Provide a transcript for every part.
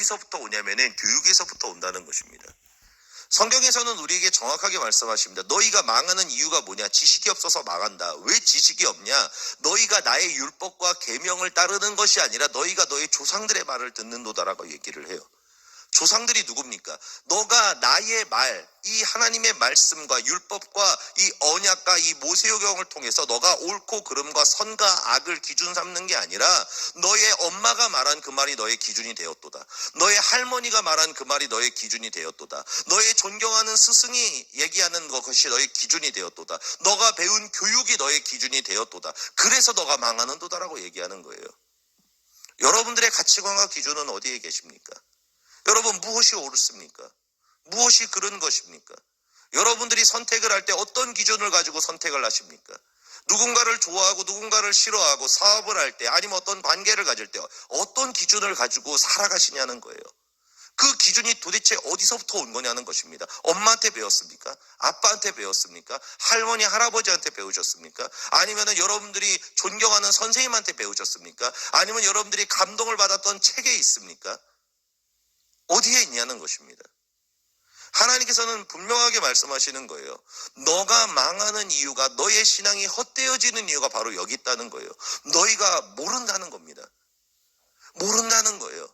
어디서부터 오냐면은 교육에서부터 온다는 것입니다. 성경에서는 우리에게 정확하게 말씀하십니다. 너희가 망하는 이유가 뭐냐? 지식이 없어서 망한다. 왜 지식이 없냐? 너희가 나의 율법과 계명을 따르는 것이 아니라 너희가 너희 조상들의 말을 듣는도다라고 얘기를 해요. 조상들이 누굽니까? 너가 나의 말, 이 하나님의 말씀과 율법과 이 언약과 이 모세오경을 통해서 너가 옳고 그름과 선과 악을 기준 삼는 게 아니라 너의 엄마가 말한 그 말이 너의 기준이 되었도다. 너의 할머니가 말한 그 말이 너의 기준이 되었도다. 너의 존경하는 스승이 얘기하는 것이 너의 기준이 되었도다. 너가 배운 교육이 너의 기준이 되었도다. 그래서 너가 망하는 도다라고 얘기하는 거예요. 여러분들의 가치관과 기준은 어디에 계십니까? 여러분 무엇이 옳습니까? 무엇이 그런 것입니까? 여러분들이 선택을 할 때 어떤 기준을 가지고 선택을 하십니까? 누군가를 좋아하고 누군가를 싫어하고 사업을 할 때 아니면 어떤 관계를 가질 때 어떤 기준을 가지고 살아가시냐는 거예요. 그 기준이 도대체 어디서부터 온 거냐는 것입니다. 엄마한테 배웠습니까? 아빠한테 배웠습니까? 할머니, 할아버지한테 배우셨습니까? 아니면은 여러분들이 존경하는 선생님한테 배우셨습니까? 아니면 여러분들이 감동을 받았던 책에 있습니까? 어디에 있냐는 것입니다. 하나님께서는 분명하게 말씀하시는 거예요. 너가 망하는 이유가 너의 신앙이 헛되어지는 이유가 바로 여기 있다는 거예요. 너희가 모른다는 겁니다. 모른다는 거예요.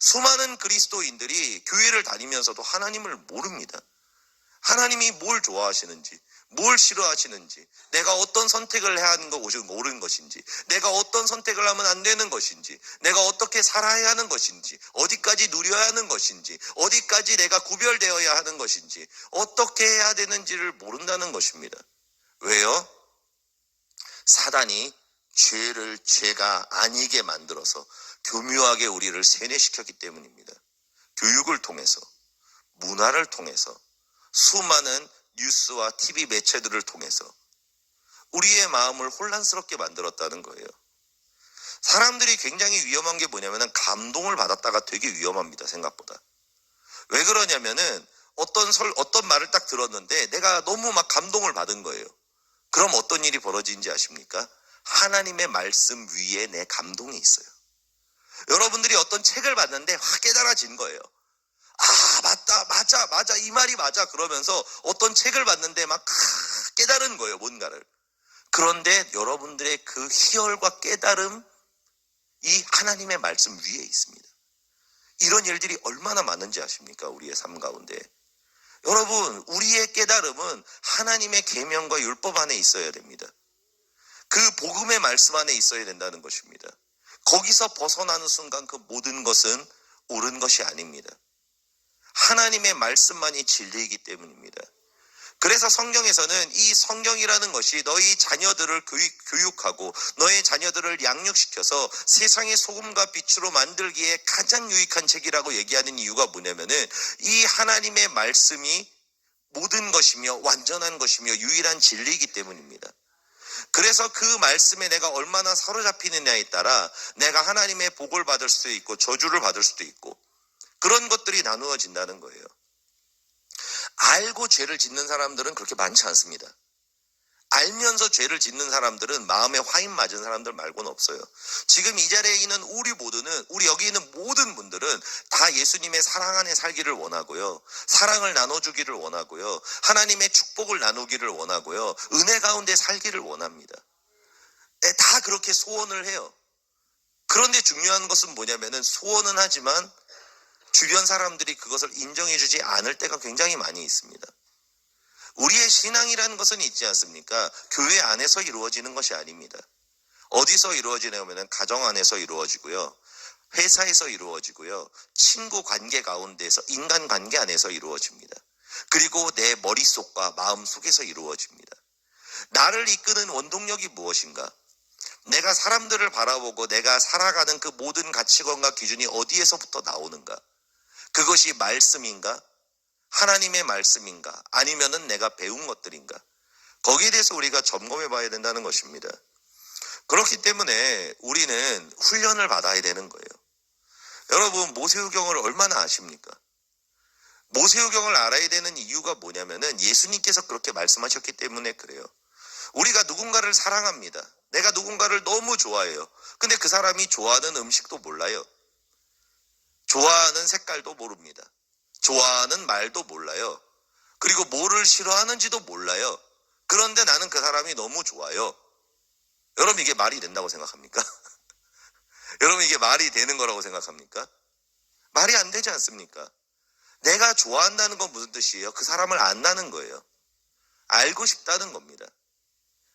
수많은 그리스도인들이 교회를 다니면서도 하나님을 모릅니다. 하나님이 뭘 좋아하시는지, 뭘 싫어하시는지, 내가 어떤 선택을 해야 하는 것이 옳은 것인지, 내가 어떤 선택을 하면 안 되는 것인지, 내가 어떻게 살아야 하는 것인지, 어디까지 누려야 하는 것인지, 어디까지 내가 구별되어야 하는 것인지, 어떻게 해야 되는지를 모른다는 것입니다. 왜요? 사단이 죄를 죄가 아니게 만들어서 교묘하게 우리를 세뇌시켰기 때문입니다. 교육을 통해서, 문화를 통해서, 수많은 뉴스와 TV 매체들을 통해서 우리의 마음을 혼란스럽게 만들었다는 거예요. 사람들이 굉장히 위험한 게 뭐냐면은 감동을 받았다가 되게 위험합니다, 생각보다. 왜 그러냐면은 어떤 설, 어떤 말을 딱 들었는데 내가 너무 막 감동을 받은 거예요. 그럼 어떤 일이 벌어지는지 아십니까? 하나님의 말씀 위에 내 감동이 있어요. 여러분들이 어떤 책을 봤는데 확 깨달아진 거예요. 아, 맞다, 맞아, 맞아, 이 말이 맞아. 그러면서 어떤 책을 봤는데 막 아, 깨달은 거예요, 뭔가를. 그런데 여러분들의 그 희열과 깨달음, 이 하나님의 말씀 위에 있습니다. 이런 일들이 얼마나 많은지 아십니까? 우리의 삶 가운데. 여러분, 우리의 깨달음은 하나님의 계명과 율법 안에 있어야 됩니다. 그 복음의 말씀 안에 있어야 된다는 것입니다. 거기서 벗어나는 순간 그 모든 것은 옳은 것이 아닙니다. 하나님의 말씀만이 진리이기 때문입니다. 그래서 성경에서는 이 성경이라는 것이 너희 자녀들을 교육, 하고 너의 자녀들을 양육시켜서 세상의 소금과 빛으로 만들기에 가장 유익한 책이라고 얘기하는 이유가 뭐냐면은 이 하나님의 말씀이 모든 것이며 완전한 것이며 유일한 진리이기 때문입니다. 그래서 그 말씀에 내가 얼마나 사로잡히느냐에 따라 내가 하나님의 복을 받을 수도 있고 저주를 받을 수도 있고 그런 것들이 나누어진다는 거예요. 알고 죄를 짓는 사람들은 그렇게 많지 않습니다. 알면서 죄를 짓는 사람들은 마음에 화인 맞은 사람들 말고는 없어요. 지금 이 자리에 있는 우리 모두는, 우리 여기 있는 모든 분들은 다 예수님의 사랑 안에 살기를 원하고요. 사랑을 나눠주기를 원하고요. 하나님의 축복을 나누기를 원하고요. 은혜 가운데 살기를 원합니다. 네, 다 그렇게 소원을 해요. 그런데 중요한 것은 뭐냐면은 소원은 하지만 주변 사람들이 그것을 인정해주지 않을 때가 굉장히 많이 있습니다. 우리의 신앙이라는 것은 있지 않습니까? 교회 안에서 이루어지는 것이 아닙니다. 어디서 이루어지냐면 가정 안에서 이루어지고요. 회사에서 이루어지고요. 친구 관계 가운데서 인간 관계 안에서 이루어집니다. 그리고 내 머릿속과 마음 속에서 이루어집니다. 나를 이끄는 원동력이 무엇인가? 내가 사람들을 바라보고 내가 살아가는 그 모든 가치관과 기준이 어디에서부터 나오는가? 그것이 말씀인가? 하나님의 말씀인가? 아니면은 내가 배운 것들인가? 거기에 대해서 우리가 점검해 봐야 된다는 것입니다. 그렇기 때문에 우리는 훈련을 받아야 되는 거예요. 여러분, 모세우경을 얼마나 아십니까? 모세우경을 알아야 되는 이유가 뭐냐면은 예수님께서 그렇게 말씀하셨기 때문에 그래요. 우리가 누군가를 사랑합니다. 내가 누군가를 너무 좋아해요. 근데 그 사람이 좋아하는 음식도 몰라요. 좋아하는 색깔도 모릅니다. 좋아하는 말도 몰라요. 그리고 뭐를 싫어하는지도 몰라요. 그런데 나는 그 사람이 너무 좋아요. 여러분 이게 말이 된다고 생각합니까? 여러분 이게 말이 되는 거라고 생각합니까? 말이 안 되지 않습니까? 내가 좋아한다는 건 무슨 뜻이에요? 그 사람을 안다는 거예요. 알고 싶다는 겁니다.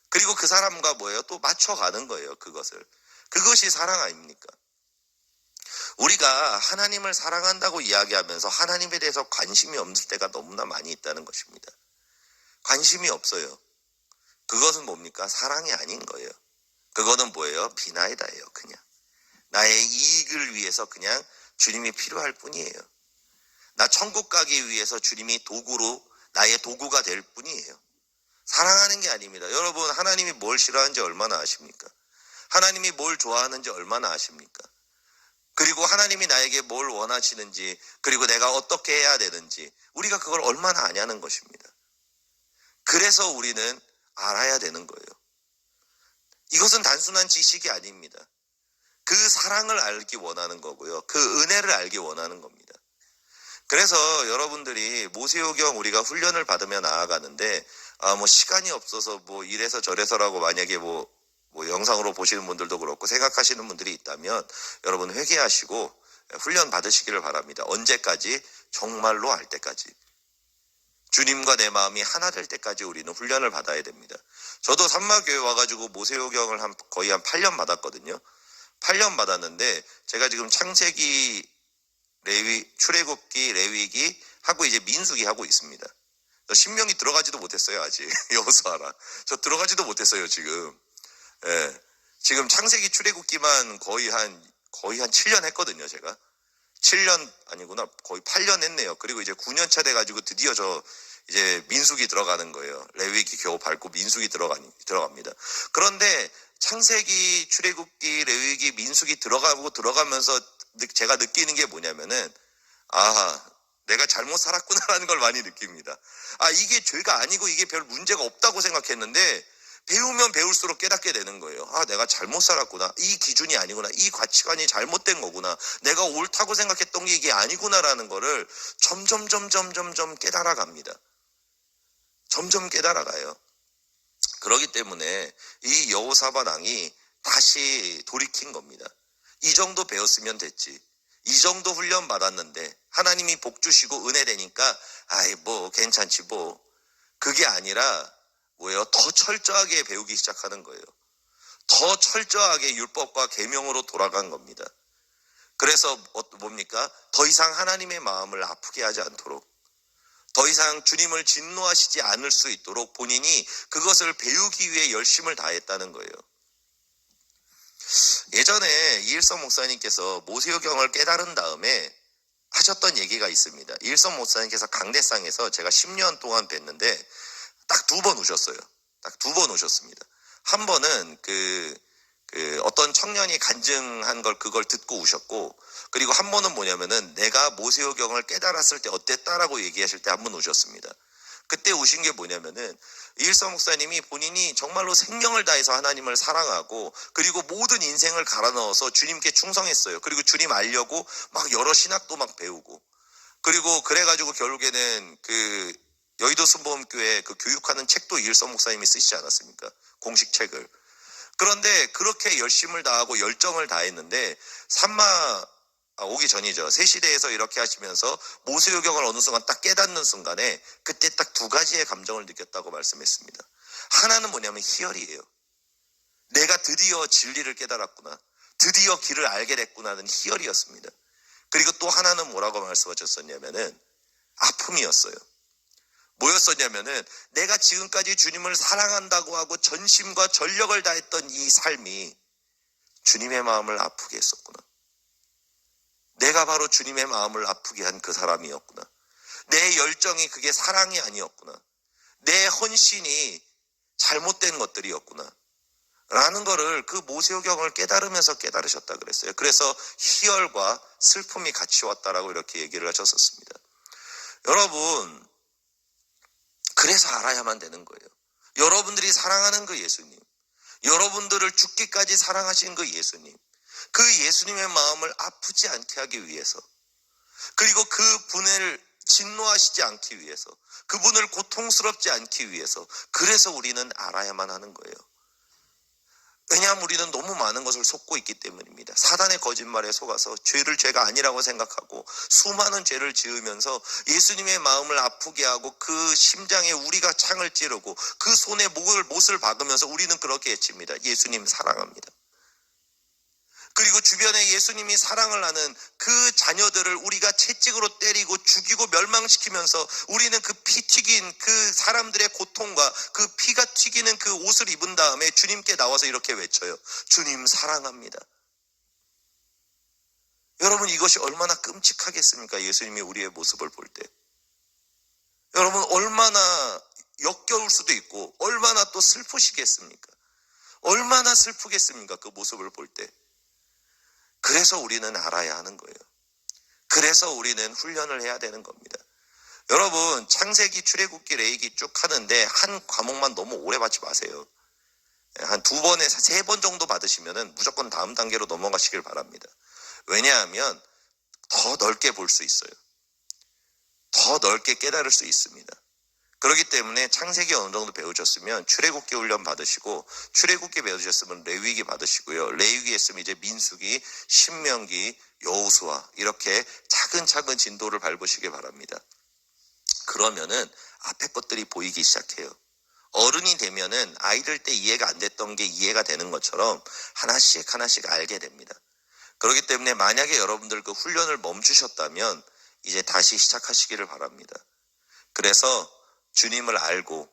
그리고 그 사람과 뭐예요? 또 맞춰가는 거예요. 그것을. 그것이 사랑 아닙니까? 우리가 하나님을 사랑한다고 이야기하면서 하나님에 대해서 관심이 없을 때가 너무나 많이 있다는 것입니다. 관심이 없어요. 그것은 뭡니까? 사랑이 아닌 거예요. 그거는 뭐예요? 비나이다예요. 그냥. 나의 이익을 위해서 그냥 주님이 필요할 뿐이에요. 나 천국 가기 위해서 주님이 도구로 나의 도구가 될 뿐이에요. 사랑하는 게 아닙니다. 여러분, 하나님이 뭘 싫어하는지 얼마나 아십니까? 하나님이 뭘 좋아하는지 얼마나 아십니까? 그리고 하나님이 나에게 뭘 원하시는지, 그리고 내가 어떻게 해야 되는지, 우리가 그걸 얼마나 아냐는 것입니다. 그래서 우리는 알아야 되는 거예요. 이것은 단순한 지식이 아닙니다. 그 사랑을 알기 원하는 거고요. 그 은혜를 알기 원하는 겁니다. 그래서 여러분들이 모세오경 우리가 훈련을 받으며 나아가는데 아 뭐 시간이 없어서 뭐 이래서 저래서라고 만약에 뭐, 뭐 영상으로 보시는 분들도 그렇고 생각하시는 분들이 있다면 여러분 회개하시고 훈련 받으시기를 바랍니다. 언제까지? 정말로 알 때까지. 주님과 내 마음이 하나 될 때까지 우리는 훈련을 받아야 됩니다. 저도 산마교회 와가지고 모세오경을 한 거의 한 8년 받았거든요. 8년 받았는데 제가 지금 창세기 레위 출애굽기 레위기 하고 이제 민수기 하고 있습니다. 저 신명이 들어가지도 못했어요 아직 여호수아라. 저 들어가지도 못했어요 지금. 예. 지금 창세기 출애굽기만 거의 한 거의 한 7년 했거든요 제가. 7년 아니구나 거의 8년 했네요. 그리고 이제 9년 차 돼 가지고 드디어 저 이제 민숙이 들어가는 거예요. 레위기 겨우 밟고 민숙이 들어가 들어갑니다. 그런데 창세기, 출애굽기, 레위기, 민숙이 들어가고 들어가면서 느- 제가 느끼는 게 뭐냐면은 아 내가 잘못 살았구나라는 걸 많이 느낍니다. 아 이게 죄가 아니고 이게 별 문제가 없다고 생각했는데 배우면 배울수록 깨닫게 되는 거예요. 아, 내가 잘못 살았구나. 이 기준이 아니구나. 이 가치관이 잘못된 거구나. 내가 옳다고 생각했던 게 이게 아니구나라는 거를 점점, 점점, 점점 깨달아 갑니다. 점점 깨달아 가요. 그러기 때문에 이 여호사밧 왕이 다시 돌이킨 겁니다. 이 정도 배웠으면 됐지. 이 정도 훈련 받았는데 하나님이 복 주시고 은혜 되니까 아이 뭐 괜찮지 뭐. 그게 아니라 뭐예요? 더 철저하게 배우기 시작하는 거예요. 더 철저하게 율법과 계명으로 돌아간 겁니다. 그래서 어- 뭡니까? 더 이상 하나님의 마음을 아프게 하지 않도록 더 이상 주님을 진노하시지 않을 수 있도록 본인이 그것을 배우기 위해 열심을 다했다는 거예요. 예전에 이일성 목사님께서 모세오경을 깨달은 다음에 하셨던 얘기가 있습니다. 이일성 목사님께서 강대상에서 제가 10년 동안 뵀는데 딱 두 번 오셨어요. 딱 두 번 오셨습니다. 한 번은 그, 그 어떤 청년이 간증한 걸 그걸 듣고 오셨고 그리고 한 번은 뭐냐면은 내가 모세오경을 깨달았을 때 어땠다라고 얘기하실 때 한 번 오셨습니다. 그때 오신 게 뭐냐면은 이일성 목사님이 본인이 정말로 생명을 다해서 하나님을 사랑하고 그리고 모든 인생을 갈아 넣어서 주님께 충성했어요. 그리고 주님 알려고 막 여러 신학도 막 배우고 그리고 그래가지고 결국에는 그 여의도 순복음교회 그 교육하는 책도 이일성 목사님이 쓰시지 않았습니까? 공식 책을. 그런데 그렇게 열심을 다하고 열정을 다했는데 산마 아, 오기 전이죠. 새 시대에서 이렇게 하시면서 모세요경을 어느 순간 딱 깨닫는 순간에 그때 딱 두 가지의 감정을 느꼈다고 말씀했습니다. 하나는 뭐냐면 희열이에요. 내가 드디어 진리를 깨달았구나. 드디어 길을 알게 됐구나는 희열이었습니다. 그리고 또 하나는 뭐라고 말씀하셨었냐면은 아픔이었어요. 뭐였었냐면은 내가 지금까지 주님을 사랑한다고 하고 전심과 전력을 다했던 이 삶이 주님의 마음을 아프게 했었구나. 내가 바로 주님의 마음을 아프게 한 그 사람이었구나. 내 열정이 그게 사랑이 아니었구나. 내 헌신이 잘못된 것들이었구나. 라는 거를 그 모세오경을 깨달으면서 깨달으셨다 그랬어요. 그래서 희열과 슬픔이 같이 왔다라고 이렇게 얘기를 하셨었습니다. 여러분, 그래서 알아야만 되는 거예요. 여러분들이 사랑하는 그 예수님, 여러분들을 죽기까지 사랑하신 그 예수님, 그 예수님의 마음을 아프지 않게 하기 위해서 그리고 그 분을 진노하시지 않기 위해서 그분을 고통스럽지 않기 위해서 그래서 우리는 알아야만 하는 거예요. 왜냐하면 우리는 너무 많은 것을 속고 있기 때문입니다. 사단의 거짓말에 속아서 죄를 죄가 아니라고 생각하고 수많은 죄를 지으면서 예수님의 마음을 아프게 하고 그 심장에 우리가 창을 찌르고 그 손에 목을 못을 박으면서 우리는 그렇게 외칩니다. 예수님 사랑합니다. 그리고 주변에 예수님이 사랑을 하는 그 자녀들을 우리가 채찍으로 때리고 죽이고 멸망시키면서 우리는 그 피 튀긴 그 사람들의 고통과 그 피가 튀기는 그 옷을 입은 다음에 주님께 나와서 이렇게 외쳐요. 주님 사랑합니다. 여러분 이것이 얼마나 끔찍하겠습니까? 예수님이 우리의 모습을 볼 때. 여러분 얼마나 역겨울 수도 있고 얼마나 또 슬프시겠습니까? 얼마나 슬프겠습니까? 그 모습을 볼 때. 그래서 우리는 알아야 하는 거예요. 그래서 우리는 훈련을 해야 되는 겁니다. 여러분 창세기 출애굽기 레이기 쭉 하는데 한 과목만 너무 오래 받지 마세요. 한 두 번에 세번 정도 받으시면은 무조건 다음 단계로 넘어가시길 바랍니다. 왜냐하면 더 넓게 볼 수 있어요. 더 넓게 깨달을 수 있습니다. 그렇기 때문에 창세기 어느 정도 배우셨으면 출애굽기 훈련 받으시고 출애굽기 배우셨으면 레위기 받으시고요. 레위기 했으면 이제 민수기, 신명기, 여호수아 이렇게 차근차근 진도를 밟으시길 바랍니다. 그러면은 앞에 것들이 보이기 시작해요. 어른이 되면은 아이들 때 이해가 안 됐던 게 이해가 되는 것처럼 하나씩 하나씩 알게 됩니다. 그렇기 때문에 만약에 여러분들 그 훈련을 멈추셨다면 이제 다시 시작하시기를 바랍니다. 그래서 주님을 알고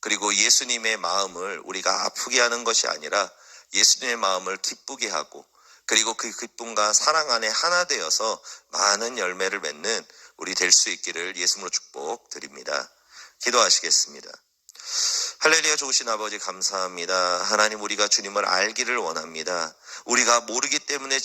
그리고 예수님의 마음을 우리가 아프게 하는 것이 아니라 예수님의 마음을 기쁘게 하고 그리고 그 기쁨과 사랑 안에 하나 되어서 많은 열매를 맺는 우리 될 수 있기를 예수님으로 축복드립니다. 기도하시겠습니다. 할렐루야 좋으신 아버지 감사합니다. 하나님 우리가 주님을 알기를 원합니다. 우리가 모르기 때문에